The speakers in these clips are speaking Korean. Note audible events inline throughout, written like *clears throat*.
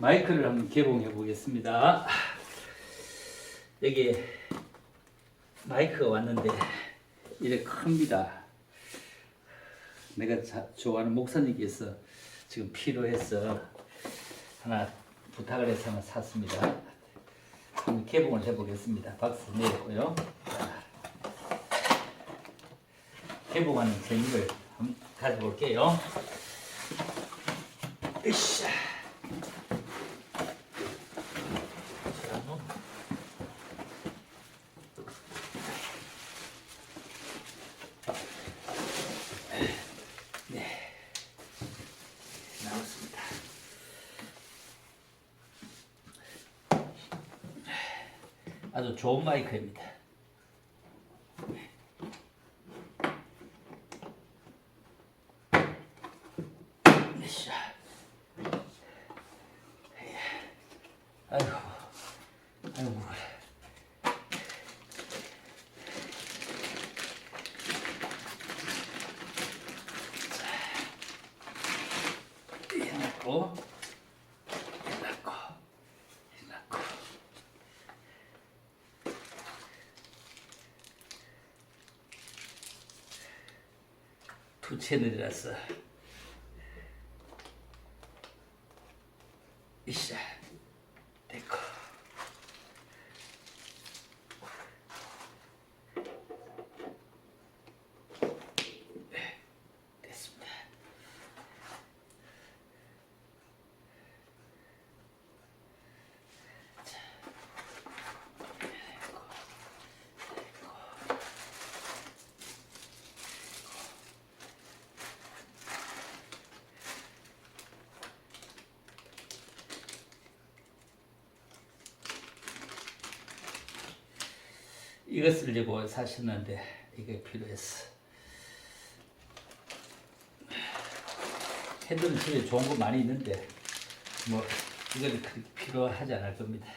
마이크를 한번 개봉해 보겠습니다. 여기 마이크가 왔는데 이래 큽니다. 내가 자, 좋아하는 목사님께서 지금 필요해서 하나 부탁을 해서 하나 샀습니다. 한번 개봉을 해보겠습니다. 박수 내고요. 자, 개봉하는 재미를 한번 가져볼게요. 으쌰. 네. 나왔습니다. 아주 좋은 마이크입니다. 으쌰. 아이고, 아이고, 그래. 해놓고, 해놓고, 해놓고. 두채널이라서. 이샤, 됐고. 네, 됐습니다. 자, 됐고, 됐고. 이거 쓰려고 사셨는데 이게 필요했어. 핸드는 집에 좋은 거 많이 있는데 뭐 이거는 그렇게 필요하지 않을 겁니다.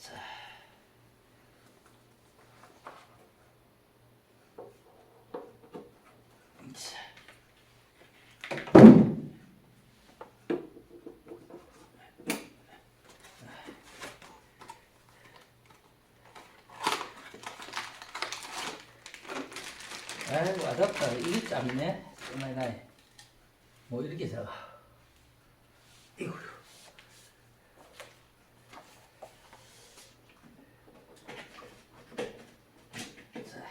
자. 자. 아이고 아답터 이게 짧네. 정말 나이. 뭐 이렇게 작아 이거 자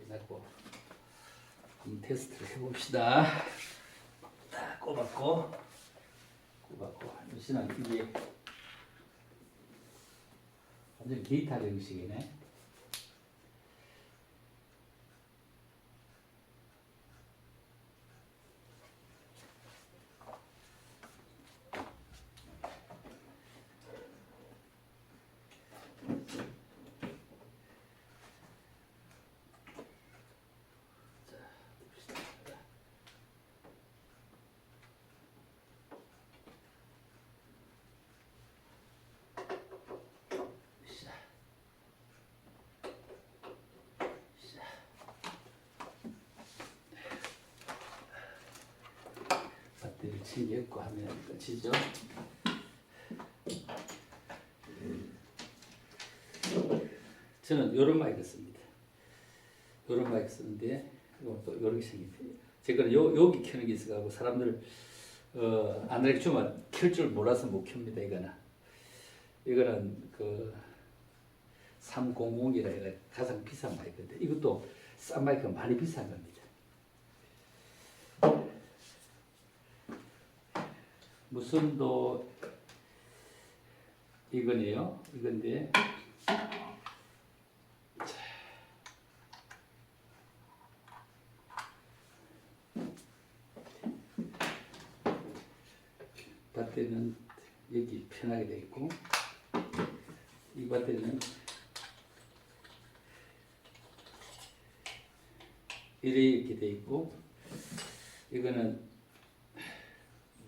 이거 한번 테스트를 해봅시다. 다 꼽았고 꼽았고 역시나 이게 완전 기타 형식이네 자. 자. 챙겼고 하면 끝이죠. 저는 요런 마이크 씁니다. 요런 마이크 쓰는데 또 요렇게 생깁니다. 제가 요 여기 켜는 게 있어가지고 사람들 어, 안드레 주면 켤줄 몰라서 못 켭니다 이거는. 이거는 그 300이라 해가 가장 비싼 마이크인데 이것도 싼 마이크가 많이 비싼 겁니다. 무슨 도 이거네요. 이건데 배터리는 여기 편하게 되어 있고 이 배터리는 이렇게 돼 있고 이거는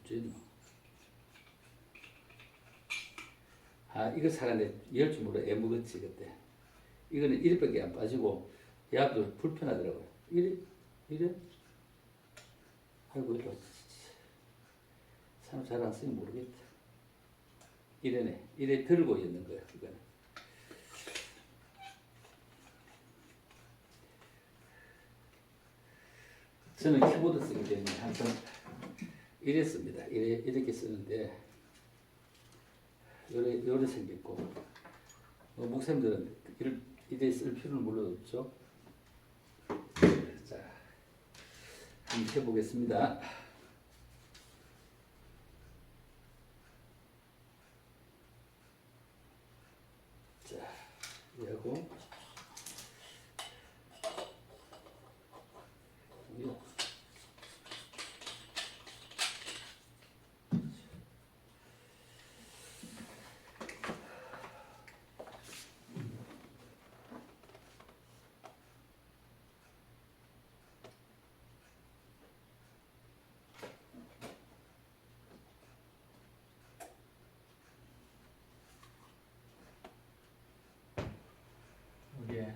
어쩌노 아 이거 사는데 열줄 몰라 애 먹었지 그때 이거는 이리밖에 안 빠지고 야도 불편하더라고요 이래 아이고 이거 사람 잘안 쓰면 모르겠다 이래네. 이래 들고 있는 거예요. 이거는. 저는 키보드 쓰기 때문에 항상 이래 씁니다. 이래, 이렇게 쓰는데 요래, 요래 생겼고 어, 목사님들은 이를, 이래 쓸 필요는 물론 없죠. 자, 한번 해보겠습니다. 자, 이하고 이거. 이게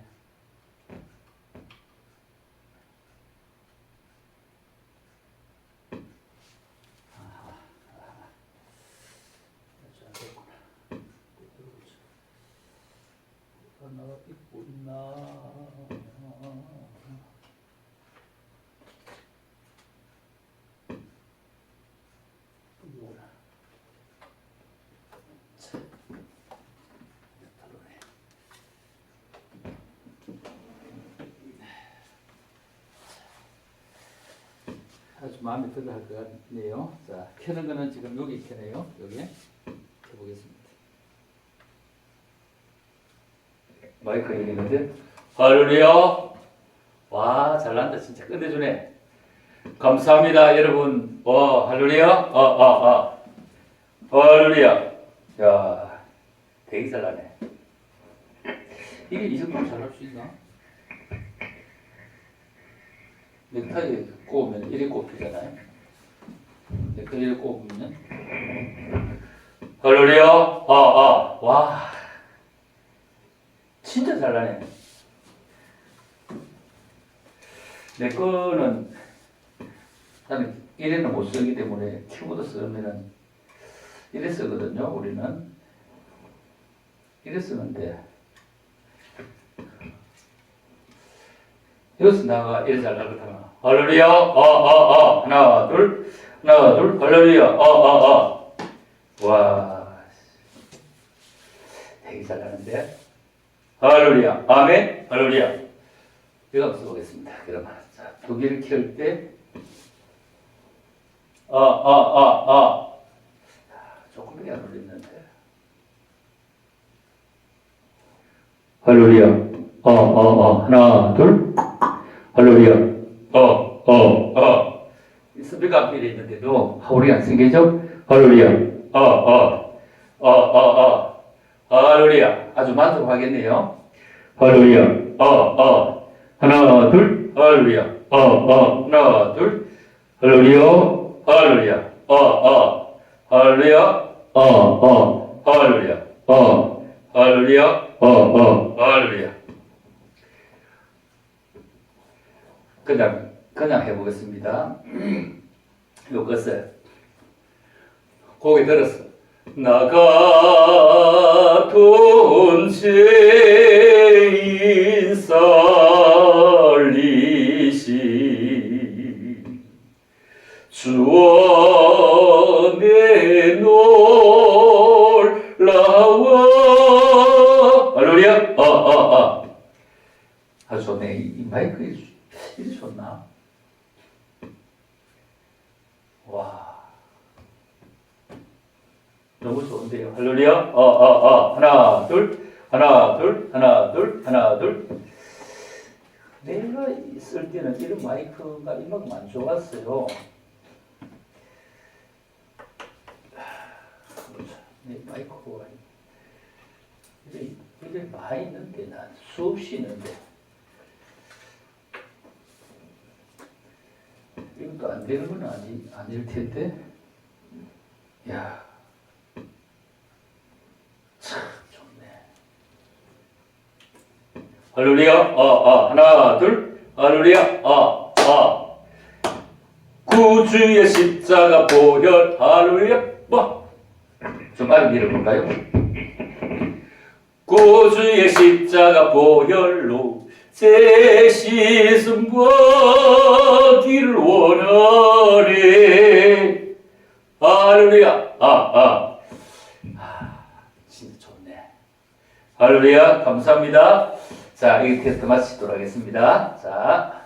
잘 됐구나. 하나 입고 있나? 이거구나. 자, 다르네. 아주 마음에 들어 할 것 같네요. 자, 켜는 거는 지금 여기 켜네요. 여기 켜보겠습니다. 마이크 있는데 할렐루야. 와, 잘난다. 진짜 끝내주네. 감사합니다, 여러분. 와, 할렐루야. 어, 어, 어. 할렐루야. 야, 되게 잘나네. 이게 이 정도 잘할 수 있나? 넥타이 꼽으면 이래 꼽히잖아요. 넥타이 이래 꼽으면 할렐루야. 아, 아, 와, 진짜 잘나네. 내 거는 나는 이래는 못 쓰기 때문에 키보드 쓰면은 이래 쓰거든요. 우리는 이래 쓰는데 여기서 나가 이래 잘 나가잖아. 할렐루야, 어, 어, 어, 하나, 둘, 하나, 둘, 할렐루야, 어, 어, 어. 와, 되게 잘 나는데. 할렐루야, 아멘, 할렐루야. 이거 한번 써보겠습니다. 그러면 자, 두 개를 켤 때, 아, 아, 아, 아. 조금밖에 안 올렸는데. 할렐루야, 어, 어, 어, 하나, 둘. 할렐루야. 어, 어, 어. 이 스피커 앞에 있는데도 하울이 안 생기죠? 할렐루야. 어, 어, 어, 어, 어. 할렐루야. 아주 만족하겠네요. 할렐루야. 어, 어. 하나, 둘. 할렐루야. 어, 어. 하나, 둘. 할렐루야. 할렐루야. 어, 어. 할렐루야. 어, 어. 할렐루야. 어. 할렐루야. 어, 어. 할렐루야. 그냥 그냥 해보겠습니다. *clears throat* 요것을. 고개 들었어. 나 같은 죄인 살리시. 주 안에 놀라워. 할렐루야. 어어어 아주 좋네. 이, 이 마이크 좋나? 와. 너무 좋은데요. 할렐루야. 어 어 어. 하나 둘. 하나 둘. 하나 둘. 하나 둘. 내가 있을 때는 이런 마이크가 이만큼 안 좋았어요. 네, 마이크가 이게 많이 있는데 난 수없이 있는데 이것도 안 되는 건 아니 아닐 텐데 야. 참 좋네. 할렐루야, 어, 어, 하나, 둘, 할렐루야, 어, 어. 구주의 십자가 보혈, 할렐루야, 뭐. 좀 빠르게 읽어볼까요? 구주의 십자가 보혈로 제 씻음 받기를 원하네 할렐루야. 아 아. 아, 진짜 좋네. 할렐루야. 감사합니다. 자이 테스트 마치도록 하겠습니다. 자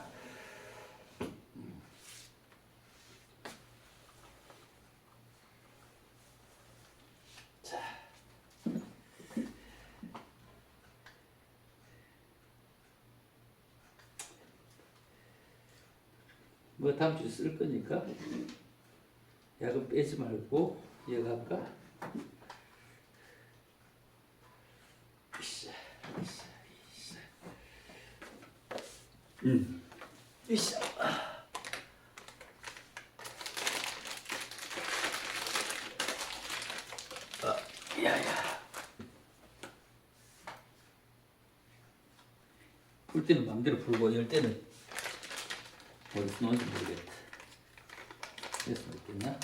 뭐 다음 주에 쓸 거니까 약은 빼지 말고 으쌰. 음, 으쌰. 아, 야야. 풀 때는 마음대로 풀고 열 때는 어디서 넣은지 모르겠다. 여기서 있겠나?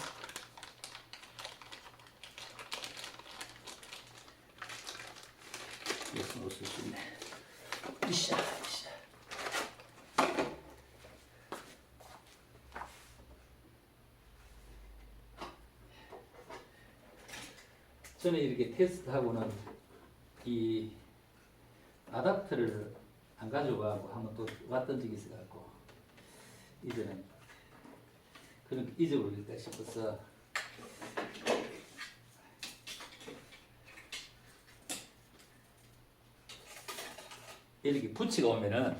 여기서 넣을 수 있네. 으쌰, 으쌰. 저는 이렇게 테스트하고는 이 아답터를 안 가져가고 한번 또 왔던 적이 있어갖고 이제는 그런 게 잊어버릴까 싶어서 이렇게 부치가 오면은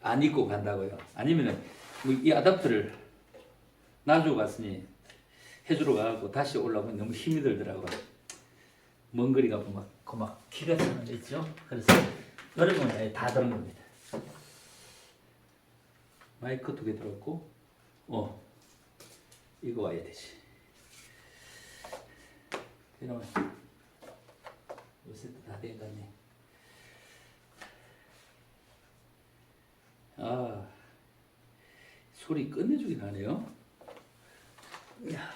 안 입고 간다고요. 아니면은 뭐이 아답터를 놔주고 갔으니 해주러 가고 다시 올라오면 너무 힘이 들더라고요. 먼 거리 가고 막, 그 막 키가 차는 데 있죠. 그래서 여러분 아예 다 들은 겁니다. 마이크 두 개 들었고, 어, 이거 와야 되지. 이러면 요새 다 돼가네. 아, 소리 끝내주긴 하네요. 이야,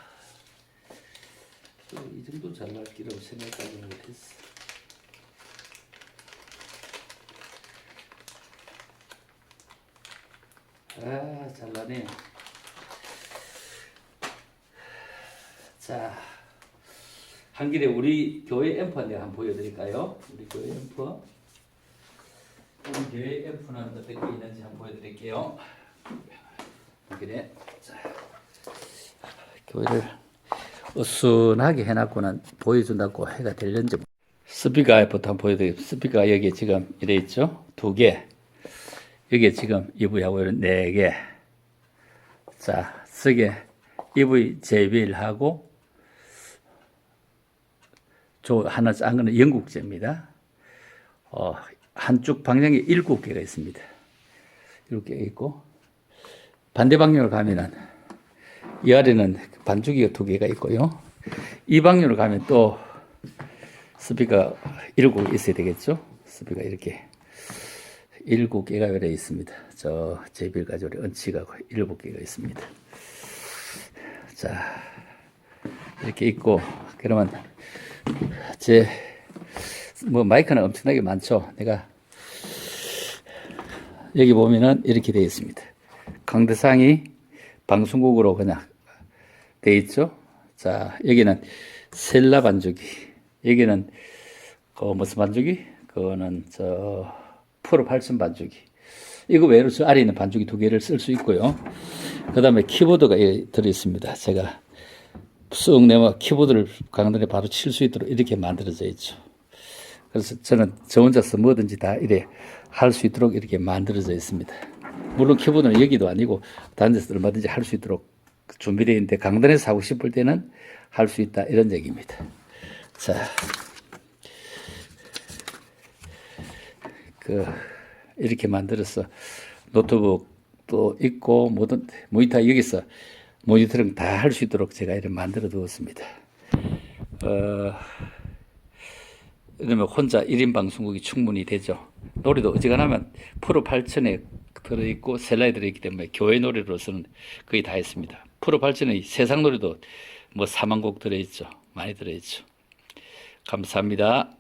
이 정도 잘 날 기라고 생각하지 못했어. 아, 잘나네. 자, 한 길에 우리 교회 앰프 내가 한번 보여드릴까요? 우리 교회 앰프. 우리 교회 앰프는 어떻게 있는지 한번 보여드릴게요. 한 길에. 자, 교회를 어순하게 해놨고는 보여준다고 해가 될는지. 스피커 앰프부터 한번 보여드릴게요. 스피커 여기 지금 이래 있죠? 두 개. 여기 지금 EV하고 이런 네 개. 자, 쓰게 EV JBL하고 저 하나 짠 거는 영국제입니다. 어, 한쪽 방향에 일곱 개가 있습니다. 이렇게 있고 반대 방향으로 가면은 이 아래는 반주기가 두 개가 있고요. 이 방향으로 가면 또 스피커 일곱 개 있어야 되겠죠? 스피커 이렇게 일곱 개가 열려 있습니다. 저 제빌 가지고 은치가 일곱 개가 있습니다. 자 이렇게 있고 그러면 제 뭐 마이크는 엄청나게 많죠. 내가 여기 보면은 이렇게 되어 있습니다. 강대상이 방송국으로 그냥 되어 있죠. 자 여기는 셀라 반죽이 여기는 그 무슨 반죽이 그거는 저 프로 8천 반죽이. 이거 외로 저 아래 있는 반죽이 두 개를 쓸 수 있고요. 그 다음에 키보드가 여기 들어있습니다. 제가 쑥 내면 키보드를 강단에 바로 칠 수 있도록 이렇게 만들어져 있죠. 그래서 저는 저 혼자서 뭐든지 다 이래 할 수 있도록 이렇게 만들어져 있습니다. 물론 키보드는 여기도 아니고 다른 데서 얼마든지 할 수 있도록 준비되어 있는데 강단에서 하고 싶을 때는 할 수 있다 이런 얘기입니다. 자, 그 이렇게 만들어서 노트북도 있고 모든 모니터 여기서 모니터링 다 할 수 있도록 제가 이렇게 만들어 두었습니다. 어, 이러면 혼자 1인 방송국이 충분히 되죠. 노래도 어지간하면 프로 8천에 들어있고 셀라에 들어있기 때문에 교회 노래로서는 거의 다 했습니다. 프로 8천에 세상 노래도 뭐 4만 곡 들어있죠. 많이 들어있죠. 감사합니다.